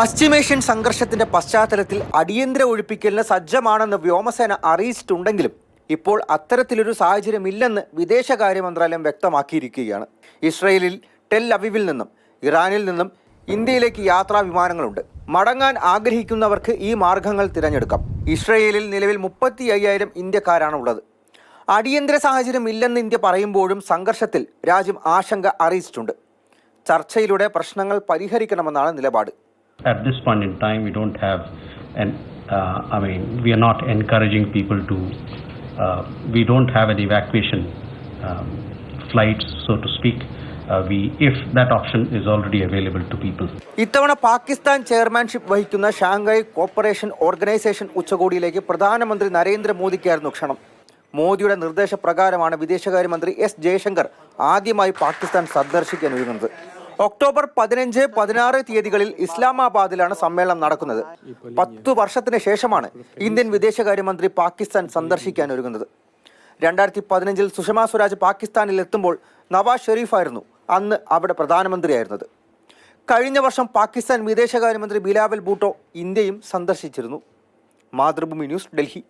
പശ്ചിമേഷ്യൻ സംഘർഷത്തിന്റെ പശ്ചാത്തലത്തിൽ അടിയന്തര ഒഴിപ്പിക്കലിന് സജ്ജമാണെന്ന് വ്യോമസേന അറിയിച്ചിട്ടുണ്ടെങ്കിലും ഇപ്പോൾ അത്തരത്തിലൊരു സാഹചര്യമില്ലെന്ന് വിദേശകാര്യ മന്ത്രാലയം വ്യക്തമാക്കിയിരിക്കുകയാണ്. ഇസ്രയേലിൽ ടെൽ അവീവിൽ നിന്നും ഇറാനിൽ നിന്നും ഇന്ത്യയിലേക്ക് യാത്രാ വിമാനങ്ങളുണ്ട്. മടങ്ങാൻ ആഗ്രഹിക്കുന്നവർക്ക് ഈ മാർഗങ്ങൾ തിരഞ്ഞെടുക്കാം. ഇസ്രയേലിൽ നിലവിൽ മുപ്പത്തി അയ്യായിരം ഇന്ത്യക്കാരാണ് ഉള്ളത് അടിയന്തര സാഹചര്യം ഇല്ലെന്ന് ഇന്ത്യ പറയുമ്പോഴും സംഘർഷത്തിൽ രാജ്യം ആശങ്ക അറിയിച്ചിട്ടുണ്ട്. ചർച്ചയിലൂടെ പ്രശ്നങ്ങൾ പരിഹരിക്കണമെന്നാണ് നിലപാട്. At this point in time, we don't have, and uh, I mean, we are not encouraging people to. Uh, we don't have an evacuation um, flights, so to speak. Uh. ഇത്തവണ Pakistan chairmanship വഹിക്കുന്ന Shanghai corporation organisation ഉച്ചകോടിയിലേക്ക് പ്രധാനമന്ത്രി നരേന്ദ്രമോദിക്കായിരുന്നു ക്ഷണം മോദിയുടെ നിർദ്ദേശപ്രകാരമാണ് വിദേശകാര്യമന്ത്രി S Jaishankar ആദ്യമായി പാകിസ്ഥാൻ സന്ദർശിക്കാൻ ഒരുങ്ങുന്നത് ഒക്ടോബർ പതിനഞ്ച് പതിനാറ് തീയതികളിൽ ഇസ്ലാമാബാദിലാണ് സമ്മേളനം നടക്കുന്നത്. പത്തു വർഷത്തിന് ശേഷമാണ് ഇന്ത്യൻ വിദേശകാര്യമന്ത്രി പാകിസ്ഥാൻ സന്ദർശിക്കാൻ ഒരുങ്ങുന്നത്. രണ്ടായിരത്തി പതിനഞ്ചിൽ സുഷമ സ്വരാജ് പാകിസ്ഥാനിൽ എത്തുമ്പോൾ നവാസ് ഷെരീഫായിരുന്നു അന്ന് അവിടെ പ്രധാനമന്ത്രിയായിരുന്നത്. കഴിഞ്ഞ വർഷം പാകിസ്ഥാൻ വിദേശകാര്യമന്ത്രി ബിലാവൽ ബൂട്ടോ ഇന്ത്യയും സന്ദർശിച്ചിരുന്നു. മാതൃഭൂമി ന്യൂസ് ഡൽഹി.